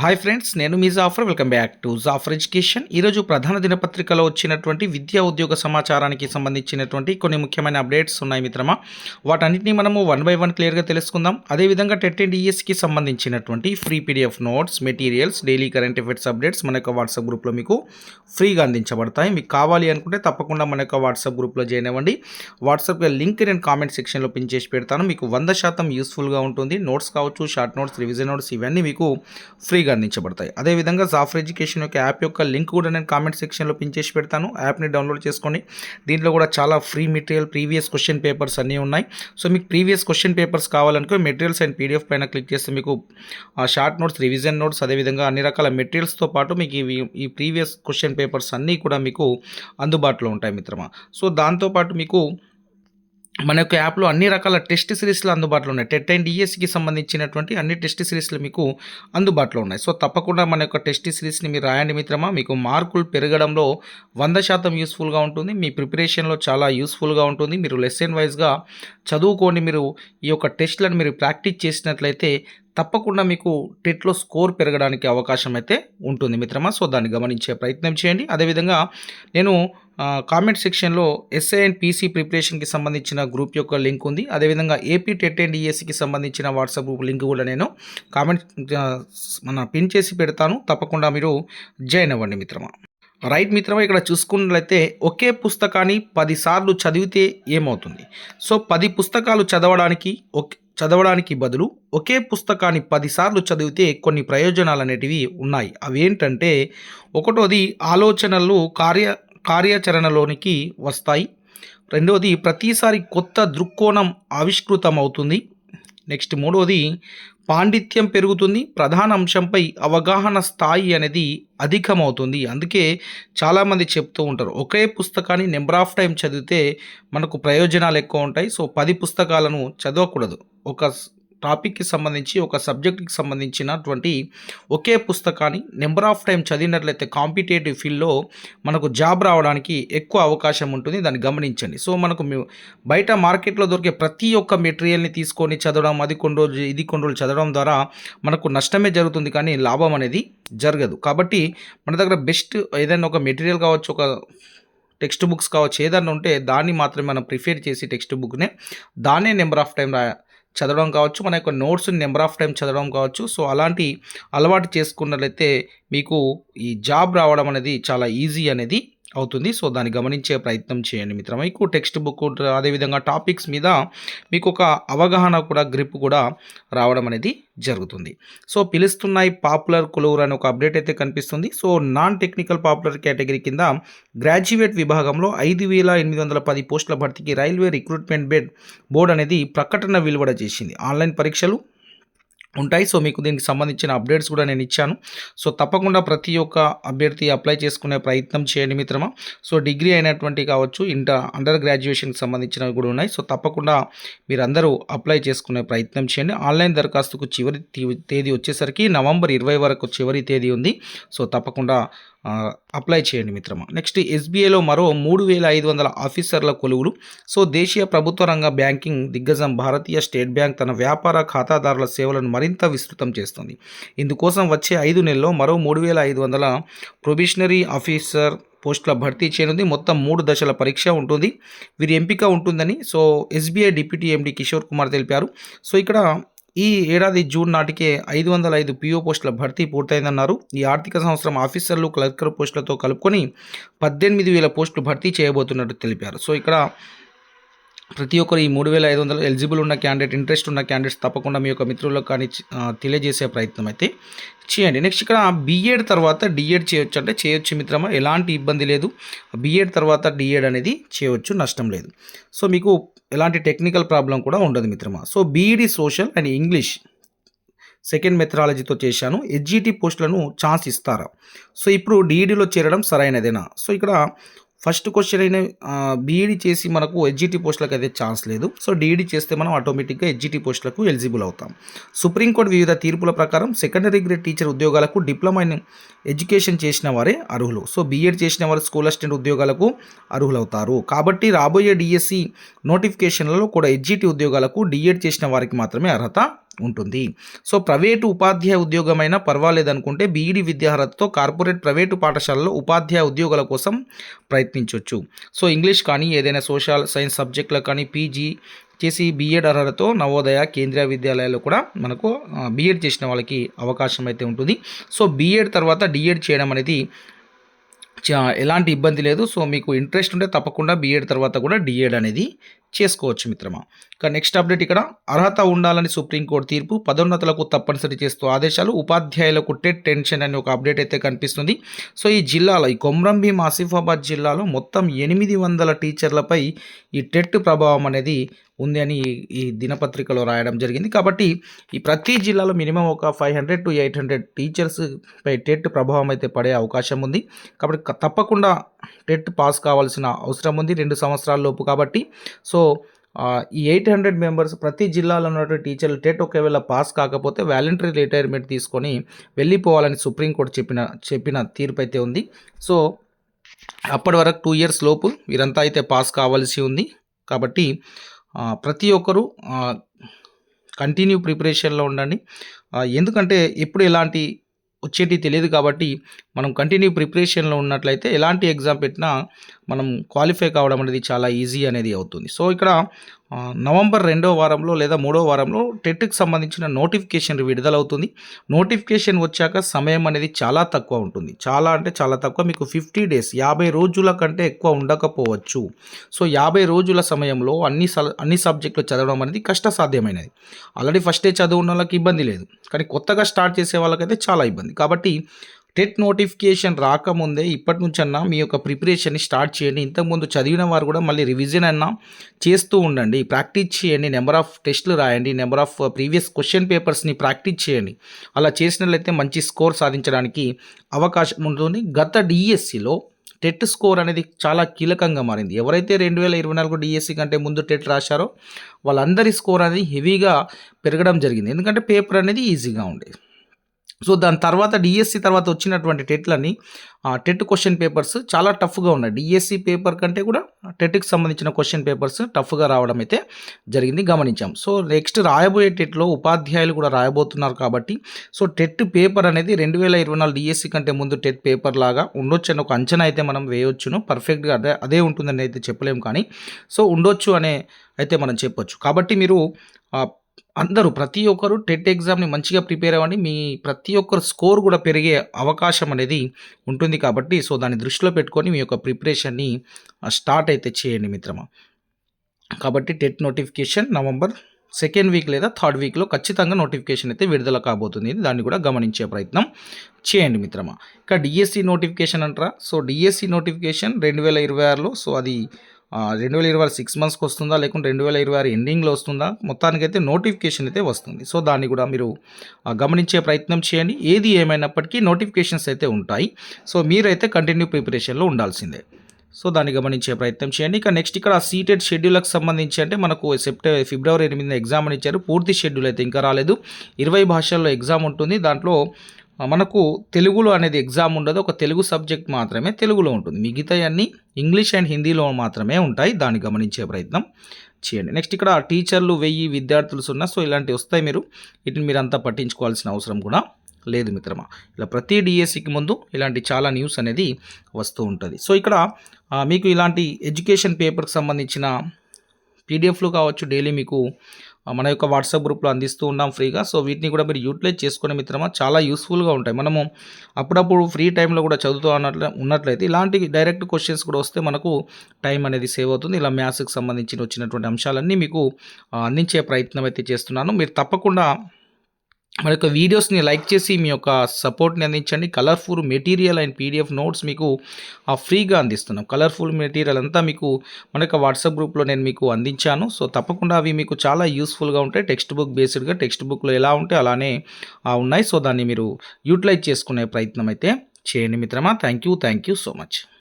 Hi friends నేను మీ Jaffar. Welcome back to Jaffar education. ఈరోజు ప్రధాన దినపత్రికలో వచ్చినటువంటి విద్యా ఉద్యోగ సమాచారానికి సంబంధించినటువంటి కొన్ని ముఖ్యమైన అప్డేట్స్ ఉన్నాయి మిత్రమా. వాటన్నిటిని మనము వన్ బై వన్ క్లియర్గా తెలుసుకుందాం. అదేవిధంగా టెట్ అండ్ ఈఎస్కి సంబంధించినటువంటి free PDF notes materials daily current affairs updates మన యొక్క వాట్సాప్ గ్రూప్లో మీకు ఫ్రీగా అందించబడతాయి. మీకు కావాలి అనుకుంటే తప్పకుండా మన యొక్క వాట్సాప్ గ్రూప్లో జాయిన్ అవ్వండి. వాట్సాప్ లింక్ నేను కామెంట్ సెక్షన్లో పిన్ చేసి పెడతాను. మీకు వంద శాతం యూస్ఫుల్గా ఉంటుంది. నోట్స్ కావచ్చు షార్ట్ నోట్స్ రివిజన్ నోట్స్ ఇవన్నీ మీకు ఫ్రీ ఫ్రీగా అందించబడతాయి. అదేవిధంగా సాఫ్ట్ ఎడ్యుకేషన్ యొక్క యాప్ యొక్క లింక్ కూడా నేను కామెంట్ సెక్షన్లో పిన్ చేసి పెడతాను. యాప్ని డౌన్లోడ్ చేసుకోండి దీంట్లో కూడా చాలా free material previous question papers అన్నీ ఉన్నాయి. సో మీకు ప్రీవియస్ క్వశ్చన్ పేపర్స్ కావాలనుకో మెటీరియల్స్ అండ్ పీడిఎఫ్ పైన క్లిక్ చేస్తే మీకు షార్ట్ నోట్స్ రివిజన్ నోట్స్ అదేవిధంగా అన్ని రకాల మెటీరియల్స్తో పాటు మీకు ఇవి ఈ ప్రీవియస్ క్వశ్చన్ పేపర్స్ అన్నీ కూడా మీకు అందుబాటులో ఉంటాయి మిత్రమా. సో దాంతోపాటు మీకు మన యొక్క యాప్లో అన్ని రకాల టెస్ట్ సిరీస్లు అందుబాటులో ఉన్నాయి. టెట్ అండ్ డిఎస్సికి సంబంధించినటువంటి అన్ని టెస్ట్ సిరీస్లు మీకు అందుబాటులో ఉన్నాయి. సో తప్పకుండా మన యొక్క టెస్ట్ సిరీస్ని మీరు రాయండి మిత్రమా. మీకు మార్కులు పెరగడంలో వంద శాతం యూస్ఫుల్గా ఉంటుంది. మీ ప్రిపరేషన్లో చాలా యూస్ఫుల్గా ఉంటుంది. మీరు లెసన్ వైజ్గా చదువుకోండి మీరు ఈ యొక్క టెస్ట్లను మీరు ప్రాక్టీస్ చేసినట్లయితే తప్పకుండా మీకు టెట్లో స్కోర్ పెరగడానికి అవకాశం అయితే ఉంటుంది మిత్రమా. సో దాన్ని గమనించే ప్రయత్నం చేయండి. అదేవిధంగా నేను కామెంట్ సెక్షన్లో ఎస్ఐ అండ్ పీసీ ప్రిపరేషన్కి సంబంధించిన గ్రూప్ యొక్క లింక్ ఉంది. అదేవిధంగా ఏపీ టెట్ అండ్ ఈఎస్సికి సంబంధించిన వాట్సాప్ గ్రూప్ లింక్ కూడా నేను కామెంట్ మన పిన్ చేసి పెడతాను. తప్పకుండా మీరు జాయిన్ అవ్వండి మిత్రమా. రైట్ మిత్రమా ఇక్కడ చూసుకున్నట్లయితే ఒకే పుస్తకాన్ని పదిసార్లు చదివితే ఏమవుతుంది? సో పది పుస్తకాలు చదవడానికి ఒకే చదవడానికి బదులు ఒకే పుస్తకాన్ని పదిసార్లు చదివితే కొన్ని ప్రయోజనాలు అనేటివి ఉన్నాయి. అవి ఏంటంటే ఒకటోది ఆలోచనలు కార్య కార్యాచరణలోనికి వస్తాయి. రెండవది ప్రతిసారి కొత్త దృక్కోణం ఆవిష్కృతం అవుతుంది నెక్స్ట్ మూడవది పాండిత్యం పెరుగుతుంది ప్రధాన అంశంపై అవగాహన స్థాయి అనేది అధికమవుతుంది. అందుకే చాలామంది చెప్తూ ఉంటారు ఒకే పుస్తకాన్ని నెంబర్ ఆఫ్ టైం చదివితే మనకు ప్రయోజనాలు ఎక్కువ ఉంటాయి సో పది పుస్తకాలను చదవకూడదు. ఒక టాపిక్కి సంబంధించి ఒక సబ్జెక్ట్కి సంబంధించినటువంటి ఒకే పుస్తకాన్ని నెంబర్ ఆఫ్ టైం చదివినట్లయితే కాంపిటేటివ్ ఫీల్డ్లో మనకు జాబ్ రావడానికి ఎక్కువ అవకాశం ఉంటుంది. దాన్ని గమనించండి. సో మనకు బయట మార్కెట్లో దొరికే ప్రతి ఒక్క మెటీరియల్ని తీసుకొని చదవడం అది కొన్ని రోజులు ఇది కొన్ని రోజులు చదవడం ద్వారా మనకు నష్టమే జరుగుతుంది. కానీ లాభం అనేది జరగదు. కాబట్టి మన దగ్గర బెస్ట్ ఏదైనా ఒక మెటీరియల్ కావచ్చు ఒక టెక్స్ట్ బుక్స్ కావచ్చు ఏదైనా ఉంటే దాన్ని మాత్రమే మనం ప్రిఫేర్ చేసి టెక్స్ట్ బుక్నే దాన్నే నెంబర్ ఆఫ్ టైం రా చదవడం కావచ్చు మన యొక్క నోట్స్ నెంబర్ ఆఫ్ టైం చదవడం కావచ్చు. సో అలాంటి అలవాటు చేసుకున్నట్లయితే మీకు ఈ జాబ్ రావడం అనేది చాలా ఈజీ అనేది అవుతుంది. సో దాన్ని గమనించే ప్రయత్నం చేయండి మిత్రం మీకు టెక్స్ట్ బుక్ అదేవిధంగా టాపిక్స్ మీద మీకు ఒక అవగాహన కూడా గ్రిప్ కూడా రావడం అనేది జరుగుతుంది. సో పిలుస్తున్నాయి పాపులర్ కులూర్ అని ఒక అప్డేట్ అయితే కనిపిస్తుంది. So non technical popular category కింద గ్రాడ్యుయేట్ విభాగంలో ఐదు వేల ఎనిమిది వందల పది పోస్టుల భర్తీకి రైల్వే రిక్రూట్మెంట్ బెడ్ బోర్డు అనేది ప్రకటన వెలువడ చేసింది. ఆన్లైన్ పరీక్షలు ఉంటాయి. సో మీకు దీనికి సంబంధించిన అప్డేట్స్ కూడా నేను ఇచ్చాను. సో తప్పకుండా ప్రతి ఒక్క అభ్యర్థి అప్లై చేసుకునే ప్రయత్నం చేయండి మిత్రమా. సో డిగ్రీ అయినటువంటి కావచ్చు ఇంటర్ అండర్ గ్రాడ్యుయేషన్కి సంబంధించినవి కూడా ఉన్నాయి. సో తప్పకుండా మీరందరూ అప్లై చేసుకునే ప్రయత్నం చేయండి. ఆన్లైన్ దరఖాస్తుకు చివరి తేదీ వచ్చేసరికి నవంబర్ ఇరవై వరకు చివరి తేదీ ఉంది. సో తప్పకుండా అప్లై చేయండి మిత్రమా. నెక్స్ట్ ఎస్బీఐలో మరో మూడు వేల ఐదు వందల ఆఫీసర్ల కొలువులు. సో దేశీయ ప్రభుత్వ రంగ బ్యాంకింగ్ దిగ్గజం భారతీయ స్టేట్ బ్యాంక్ తన వ్యాపార ఖాతాదారుల సేవలను మరింత విస్తృతం చేస్తుంది. ఇందుకోసం వచ్చే ఐదు నెలల్లో మరో మూడు వేల ఐదు వందల ప్రొబిషనరీ ఆఫీసర్ పోస్టుల భర్తీ చేయనుంది. మొత్తం మూడు దశల పరీక్ష ఉంటుంది. వీరి ఎంపిక ఉంటుందని so SBI deputy MD Kishore Kumar తెలిపారు. సో ఇక్కడ ఈ ఏడాది జూన్ నాటికే ఐదు వందల ఐదు పిఓ పోస్టుల భర్తీ పూర్తయిందన్నారు. ఈ ఆర్థిక సంవత్సరం ఆఫీసర్లు క్లర్కర్ పోస్టులతో కలుపుకొని పద్దెనిమిది వేల పోస్టులు భర్తీ చేయబోతున్నట్టు తెలిపారు. సో ఇక్కడ ప్రతి ఒక్కరు ఈ మూడు వేల ఐదు వందలు ఎలిజిబుల్ ఉన్న క్యాండిడేట్ ఇంట్రెస్ట్ ఉన్న క్యాండిడేట్స్ తప్పకుండా మీ యొక్క మిత్రులకు కానీ తెలియజేసే ప్రయత్నం అయితే చేయండి. నెక్స్ట్ ఇక్కడ బీఎడ్ తర్వాత డిఎడ్ చేయొచ్చు అంటే చేయొచ్చు మిత్రమా? ఎలాంటి ఇబ్బంది లేదు. బీఎడ్ తర్వాత డిఎడ్ అనేది చేయొచ్చు నష్టం లేదు. సో మీకు ఎలాంటి టెక్నికల్ ప్రాబ్లం కూడా ఉండదు మిత్రమా? So BEd social and English second మెథడాలజీతో చేశాను. హెచ్జిటి పోస్టులను ఛాన్స్ ఇస్తారా? సో ఇప్పుడు డిఈడిలో చేరడం సరైనదేనా? సో ఇక్కడ ఫస్ట్ క్వశ్చన్ అయిన బీఈడి చేసి మనకు హెచ్జిటి పోస్టులకు అయితే ఛాన్స్ లేదు. సో డిఈడి చేస్తే మనం ఆటోమేటిక్గా హెచ్జిటి పోస్టులకు ఎలిజిబుల్ అవుతాం. సుప్రీంకోర్టు వివిధ తీర్పుల ప్రకారం సెకండరీ గ్రేడ్ టీచర్ ఉద్యోగాలకు డిప్లొమా ఇన్ ఎడ్యుకేషన్ చేసిన వారే అర్హులు. సో బీఎడ్ చేసిన వారు స్కూల్ అసిస్టెంట్ ఉద్యోగాలకు అర్హులవుతారు. కాబట్టి రాబోయే డిఎస్సి నోటిఫికేషన్లలో కూడా హెచ్జిటి ఉద్యోగాలకు డిఎడ్ చేసిన వారికి మాత్రమే అర్హత ఉంటుంది. సో ప్రైవేటు ఉపాధ్యాయ ఉద్యోగమైనా పర్వాలేదనుకుంటే బీఈడి విద్యార్హతతో కార్పొరేట్ ప్రైవేటు పాఠశాలలో ఉపాధ్యాయ ఉద్యోగాల కోసం ప్రయత్నించవచ్చు సో ఇంగ్లీష్ కానీ ఏదైనా సోషల్ సైన్స్ సబ్జెక్టులకు కానీ పీజీ చేసి బీఎడ్ అర్హతతో నవోదయ కేంద్రీయ విద్యాలయాలు కూడా మనకు బీఎడ్ చేసిన వాళ్ళకి అవకాశం అయితే ఉంటుంది. సో బీఎడ్ తర్వాత డిఎడ్ చేయడం అనేది ఎలాంటి ఇబ్బంది లేదు. సో మీకు ఇంట్రెస్ట్ ఉంటే తప్పకుండా బీఎడ్ తర్వాత కూడా డిఎడ్ అనేది చేసుకోవచ్చు మిత్రమా. ఇక నెక్స్ట్ అప్డేట్ ఇక్కడ. అర్హత ఉండాలని సుప్రీంకోర్టు తీర్పు పదోన్నతులకు తప్పనిసరి చేస్తూ ఆదేశాలు ఉపాధ్యాయులకు టెట్ టెన్షన్ అనే ఒక అప్డేట్ అయితే కనిపిస్తుంది. సో ఈ జిల్లాలో ఈ కొమ్రంభీం ఆసిఫాబాద్ జిల్లాలో మొత్తం ఎనిమిది వందల టీచర్లపై ఈ టెట్ ప్రభావం అనేది ఉంది అని ఈ- దినపత్రికలో రాయడం జరిగింది. కాబట్టి ఈ ప్రతి జిల్లాలో మినిమం ఒక five hundred to eight hundred teachers pi TET ప్రభావం అయితే పడే అవకాశం ఉంది. కాబట్టి తప్పకుండా టెట్ పాస్ కావాల్సిన అవసరం ఉంది రెండు సంవత్సరాల లోపు కాబట్టి. సో ఈ ఎయిట్ హండ్రెడ్ మెంబర్స్ ప్రతి జిల్లాలో ఉన్నటువంటి టీచర్లు టెట్ ఒకవేళ పాస్ కాకపోతే వాలంటరీ రిటైర్మెంట్ తీసుకొని వెళ్ళిపోవాలని సుప్రీంకోర్టు చెప్పిన చెప్పిన తీర్పు అయితే ఉంది. సో అప్పటి వరకు టూ ఇయర్స్ లోపు వీరంతా అయితే పాస్ కావాల్సి ఉంది. కాబట్టి ప్రతి ఒక్కరూ కంటిన్యూ ప్రిపరేషన్లో ఉండండి. ఎందుకంటే ఎప్పుడు ఎలాంటి వచ్చేటి తెలియదు కాబట్టి మనం కంటిన్యూ ప్రిపరేషన్లో ఉన్నట్లయితే ఎలాంటి ఎగ్జామ్ పెట్టినా మనం క్వాలిఫై కావడం అనేది చాలా ఈజీ అనేది అవుతుంది. సో ఇక్కడ నవంబర్ రెండో వారంలో లేదా మూడో వారంలో టెట్కి సంబంధించిన నోటిఫికేషన్ విడుదలవుతుంది. నోటిఫికేషన్ వచ్చాక సమయం అనేది చాలా తక్కువ ఉంటుంది. చాలా అంటే చాలా తక్కువ. మీకు ఫిఫ్టీ డేస్ యాభై రోజుల కంటే ఎక్కువ ఉండకపోవచ్చు. సో యాభై రోజుల సమయంలో అన్ని స అన్ని సబ్జెక్టులు చదవడం అనేది కష్టసాధ్యమైనది. ఆల్రెడీ ఫస్టే చదువు ఉన్న వాళ్ళకి ఇబ్బంది లేదు. కానీ కొత్తగా స్టార్ట్ చేసే వాళ్ళకైతే చాలా ఇబ్బంది. కాబట్టి టెట్ నోటిఫికేషన్ రాకముందే ఇప్పటి నుంచన్నా మీ యొక్క ప్రిపరేషన్ని స్టార్ట్ చేయండి. ఇంతకుముందు చదివిన వారు కూడా మళ్ళీ రివిజన్ అన్నా చేస్తూ ఉండండి. ప్రాక్టీస్ చేయండి. నెంబర్ ఆఫ్ టెస్ట్లు రాయండి. నెంబర్ ఆఫ్ ప్రీవియస్ క్వశ్చన్ పేపర్స్ని ప్రాక్టీస్ చేయండి. అలా చేసినట్లయితే మంచి స్కోర్ సాధించడానికి అవకాశం ఉంటుంది. గత డిఎస్సిలో టెట్ స్కోర్ అనేది చాలా కీలకంగా మారింది. ఎవరైతే రెండు వేల ఇరవై నాలుగు డిఎస్సి కంటే ముందు టెట్ రాశారో వాళ్ళందరి స్కోర్ అనేది హెవీగా పెరగడం జరిగింది. ఎందుకంటే పేపర్ అనేది ఈజీగా ఉండేది. సో దాని తర్వాత డిఎస్సి తర్వాత వచ్చినటువంటి టెట్లని టెట్ క్వశ్చన్ పేపర్స్ చాలా టఫ్గా ఉన్నాయి. డిఎస్సి పేపర్ కంటే కూడా టెట్కి సంబంధించిన క్వశ్చన్ పేపర్స్ టఫ్గా రావడం అయితే జరిగింది గమనించాం. సో నెక్స్ట్ రాయబోయే టెట్లో ఉపాధ్యాయులు కూడా రాయబోతున్నారు కాబట్టి సో టెట్ పేపర్ అనేది రెండు వేల ఇరవై నాలుగు డిఎస్సి కంటే ముందు టెట్ పేపర్ లాగా ఉండొచ్చు అని ఒక అంచనా అయితే మనం వేయొచ్చును. పర్ఫెక్ట్గా అదే అదే ఉంటుందని అయితే చెప్పలేము కానీ సో ఉండొచ్చు అనే అయితే మనం చెప్పొచ్చు. కాబట్టి మీరు అందరూ ప్రతి ఒక్కరు టెట్ ఎగ్జామ్ని మంచిగా ప్రిపేర్ అవ్వండి. మీ ప్రతి ఒక్కరు స్కోర్ కూడా పెరిగే అవకాశం అనేది ఉంటుంది కాబట్టి సో దాన్ని దృష్టిలో పెట్టుకొని మీ యొక్క ప్రిపరేషన్ని స్టార్ట్ అయితే చేయండి మిత్రమా. కాబట్టి TET notification November second week లేదా థర్డ్ వీక్లో ఖచ్చితంగా నోటిఫికేషన్ అయితే విడుదల కాబోతుంది దాన్ని కూడా గమనించే ప్రయత్నం చేయండి మిత్రమా. ఇక డిఎస్సి నోటిఫికేషన్ అంటారా? సో డిఎస్సి నోటిఫికేషన్ రెండు వేల ఇరవై ఆరులో సో అది రెండు వేల ఇరవై సిక్స్ మంత్స్కి వస్తుందా? లేకుంటే రెండు వేల ఇరవై ఆరు ఎండింగ్లో వస్తుందా? మొత్తానికైతే నోటిఫికేషన్ అయితే వస్తుంది. సో దాన్ని కూడా మీరు గమనించే ప్రయత్నం చేయండి. ఏది ఏమైనప్పటికీ నోటిఫికేషన్స్ అయితే ఉంటాయి. సో మీరైతే కంటిన్యూ ప్రిపరేషన్లో ఉండాల్సిందే. సో దాన్ని గమనించే ప్రయత్నం చేయండి. ఇక నెక్స్ట్ ఇక్కడ సీటెడ్ షెడ్యూల్కి సంబంధించి అంటే మనకు సెప్టెంబర్ ఫిబ్రవరి ఎనిమిదిన ఎగ్జామ్ అని ఇచ్చారు. పూర్తి షెడ్యూల్ అయితే ఇంకా రాలేదు. ఇరవై భాషల్లో ఎగ్జామ్ ఉంటుంది. దాంట్లో మనకు తెలుగులో అనేది ఎగ్జామ్ ఉండదు. ఒక తెలుగు సబ్జెక్ట్ మాత్రమే తెలుగులో ఉంటుంది. మిగతాయన్నీ ఇంగ్లీష్ అండ్ హిందీలో మాత్రమే ఉంటాయి. దాన్ని గమనించే ప్రయత్నం చేయండి. నెక్స్ట్ ఇక్కడ టీచర్లు వెయ్యి విద్యార్థులు సున్నా సో ఇలాంటివి వస్తాయి మీరు. వీటిని మీరు అంతా పట్టించుకోవాల్సిన అవసరం కూడా లేదు మిత్రమా. ఇలా ప్రతి డిఎస్సికి ముందు ఇలాంటి చాలా న్యూస్ అనేది వస్తూ ఉంటుంది. సో ఇక్కడ మీకు ఇలాంటి ఎడ్యుకేషన్ పేపర్కి సంబంధించిన పీడిఎఫ్లు కావచ్చు డైలీ మీకు మన యొక్క వాట్సాప్ గ్రూప్లో అందిస్తూ ఉన్నాం ఫ్రీగా. సో వీటిని కూడా మీరు యూటిలైజ్ చేసుకునే మిత్రమా? చాలా యూస్ఫుల్గా ఉంటాయి. మనము అప్పుడప్పుడు ఫ్రీ టైంలో కూడా చదువుతూ అన్నట్ల ఉన్నట్లయితే ఇలాంటి డైరెక్ట్ క్వశ్చన్స్ కూడా వస్తే మనకు టైం అనేది సేవ్ అవుతుంది. ఇలా మ్యాథ్స్కి సంబంధించిన వచ్చినటువంటి అంశాలన్నీ మీకు అందించే ప్రయత్నం అయితే చేస్తున్నాను. మీరు తప్పకుండా మన యొక్క వీడియోస్ని లైక్ చేసి మీ యొక్క సపోర్ట్ని అందించండి. Colourful material and PDF notes మీకు ఆ, ఫ్రీగా అందిస్తున్నాం. కలర్ఫుల్ మెటీరియల్ అంతా మీకు మన యొక్క వాట్సాప్ గ్రూప్లో నేను మీకు అందించాను. సో తప్పకుండా అవి మీకు చాలా యూస్ఫుల్గా ఉంటాయి. టెక్స్ట్ బుక్ బేస్డ్గా టెక్స్ట్ బుక్లో ఎలా ఉంటే అలానే ఉన్నాయి. సో దాన్ని మీరు యూటిలైజ్ చేసుకునే ప్రయత్నం అయితే చేయండి మిత్రమా. Thank you. Thank you so much.